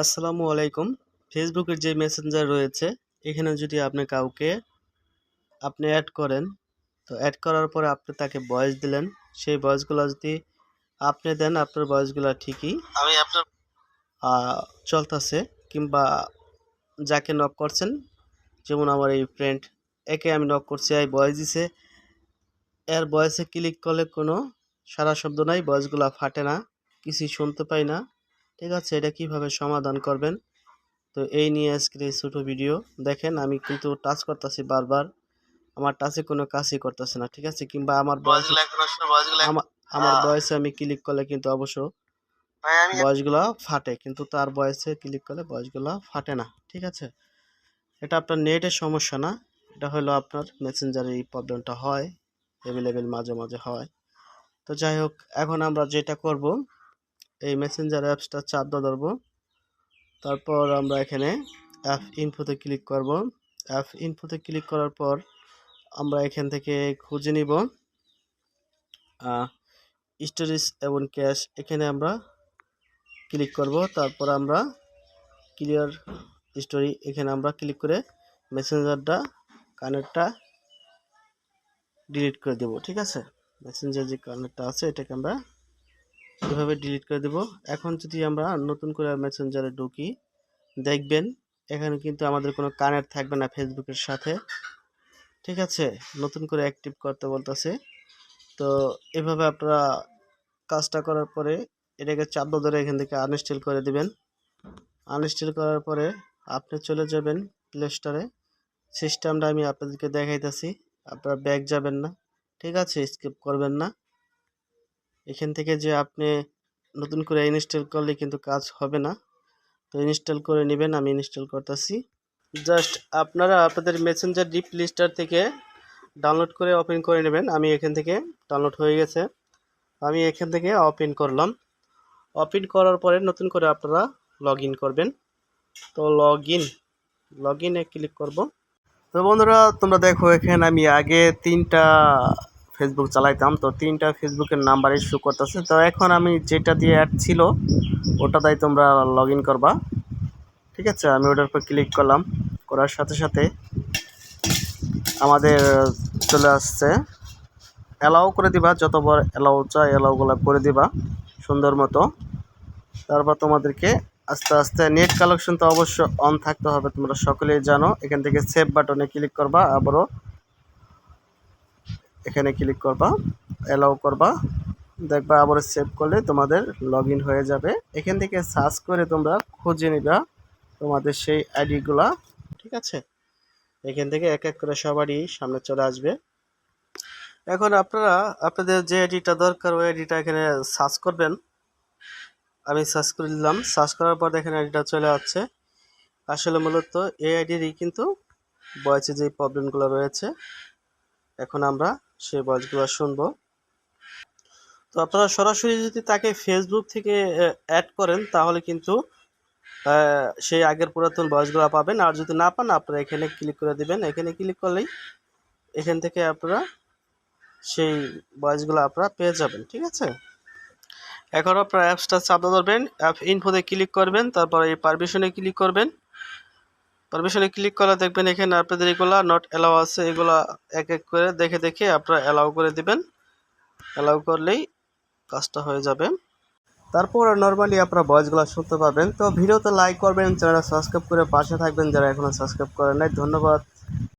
আসসালামু আলাইকুম। ফেসবুকের যে মেসেঞ্জার রয়েছে এখানে যদি আপনি কাউকে আপনি অ্যাড করেন তো অ্যাড করার পরে আপনি তাকে ভয়েস দিলেন। সেই ভয়েসগুলো যদি আপনি দেন আপনার ভয়েসগুলো ঠিকই আমি আপনার চলতেছে কিংবা যাকে নক করছেন যেমন আমার এই ফ্রেন্ড একে আমি নক করছি এই ভয়েস দিছে। এর ভয়েসে ক্লিক করলে কোনো সারা শব্দ নাই ভয়েসগুলো ফাটে না কিছুই শুনতে পাই না। ঠিক আছে এটা কীভাবে সমাধান করবেন? তো এই নিয়ে আজকের এই ছোটো ভিডিও। দেখেন আমি কিন্তু টাচ করতেছি বারবার। আমার টাচে কোনো কাজই করতেছে না ঠিক আছে? কিংবা আমার বয়স আমার হ্যাঁ। বয়সে আমি ক্লিক করলে কিন্তু অবশ্য বয়সগুলো ফাটে কিন্তু তার বয়সে ক্লিক করলে বয়সগুলো ফাটে না ঠিক আছে? এটা আপনার নেটের সমস্যা না এটা হলো আপনার মেসেঞ্জারে এই প্রবলেমটা হয় অ্যাভেলেবেল মাঝে মাঝে হয়। তো যাই হোক এখন আমরা যেটা করব এই মেসেঞ্জার অ্যাপসটা চাপ ধরবো। তারপর আমরা এখানে অ্যাপ ইনফোতে ক্লিক করব। অ্যাপ ইনফোতে ক্লিক করার পর আমরা এখান থেকে খুঁজে নিব। স্টোরেজ এবং ক্যাশ এখানে আমরা ক্লিক করব। তারপর আমরা ক্লিয়ার স্টোরি এখানে আমরা ক্লিক করে মেসেঞ্জারটা কানেক্টটা ডিলিট করে দেব, ঠিক আছে? মেসেঞ্জার যে কানেক্টটা আছে, এটাকে আমরা এভাবে ডিলিট করে দেব। এখন যদি আমরা নতুন করে মেসেঞ্জারে ঢুকি, দেখবেন এখানে কিন্তু আমাদের কোনো কানেক্ট থাকবে না ফেসবুকের সাথে। ঠিক আছে? নতুন করে অ্যাক্টিভ করতে বলতেছে। তো এভাবে আপনারা কাজটা করার পরে এটাকে চাপ ধরে এখান থেকে আনইনস্টল করে দিবেন। আনইনস্টল করার পরে আপনি চলে যাবেন প্লে স্টোরে সিস্টেমটা আমি আপনাদেরকে দেখাইতেছি। আপনারা ব্যাক যাবেন না। ঠিক আছে? স্কিপ করবেন না। এখান থেকে যে আপনি নতুন করে ইনস্টল করলে কিন্তু কাজ হবে না। তো ইনস্টল করে নেবেন, আমি ইনস্টল করতেছি। জাস্ট আপনারা আপনাদের মেসেঞ্জার ডিপ লিস্টার থেকে ডাউনলোড করে ওপেন করে নেবেন। আমি এখান থেকে ডাউনলোড হয়ে গেছে। আমি এখান থেকে ওপেন করলাম। ওপেন করার পরে নতুন করে আপনারা লগ করবেন। তো লগ ইন লগ ইনে ক্লিক করব। তো বন্ধুরা, তোমরা দেখো এখানে আমি আগে তিনটা ফেসবুক চালাইতাম, তো তিনটা ফেসবুকের নাম্বার ইস্যু করতেছে। তো এখন আমি যেটা দিয়ে অ্যাড ছিল, ওটাতেই তোমরা লগ ইন করবা। ঠিক আছে? আমি ওটার উপর ক্লিক করলাম। করার সাথে সাথে আমাদের চলে আসছে। অ্যালাউ করে দিবা যতবার অ্যালাউ চাই অ্যালাউগুলো করে দিবা, সুন্দর মতো। তারপর তোমাদেরকে আস্তে আস্তে নেট কালেকশন তো অবশ্য অন থাকতে হবে, তোমরা সকলেই জানো। এখান থেকে সেভ বাটনে ক্লিক করবা, আবারও এখানে ক্লিক করবা অ্যালাউ করবা। দেখবা আবার সেভ করলে তোমাদের লগ হয়ে যাবে। এখান থেকে সার্চ করে তোমরা খুঁজে নিবা তোমাদের সেই আইডিগুলা ঠিক আছে? এখান থেকে এক এক করে সবারই সামনে চলে আসবে। এখন আপনারা, আপনাদের যে আইডিটা দরকার, ওই আইডিটা এখানে সার্চ করবেন। আমি সার্চ করে দিলাম সার্চ করার পর দেখেন আইডিটা চলে আসছে। আসলে মূলত এই আইডিরই কিন্তু বয়সে যে প্রবলেমগুলো রয়েছে, এখন আমরা সেই বয়সগুলো শুনব। তো আপনারা সরাসরি যদি তাকে ফেসবুক থেকে অ্যাড করেন, তাহলে কিন্তু সেই আগের পুরাতন বয়সগুলো পাবেন। আর যদি না পান, আপনারা এখানে ক্লিক করে দিবেন। এখানে ক্লিক করলেই এখান থেকে আপনারা সেই বয়সগুলো আপনারা পেয়ে যাবেন, ঠিক আছে? এখন আপনারা অ্যাপসটা চাপ ধরবেন অ্যাপ ইনফোতে ক্লিক করবেন, তারপর এই পারমিশনে ক্লিক করবেন। পারমিশনে ক্লিক করা, দেখবেন এখানে আপনাদের এগুলা নট অ্যালাউ আছে, এগুলা এক এক করে দেখে দেখে আপনারা অ্যালাউ করে দিবেন। অ্যালাউ করলেই কাজটা হয়ে যাবে। তারপর নর্মালি আপনারা ভয়েসগুলো শুনতে পাবেন তো ভিডিওতে লাইক করবেন, চ্যানেলটা সাবস্ক্রাইব করে পাশে থাকবেন, যারা এখনও সাবস্ক্রাইব করেন নাই, ধন্যবাদ।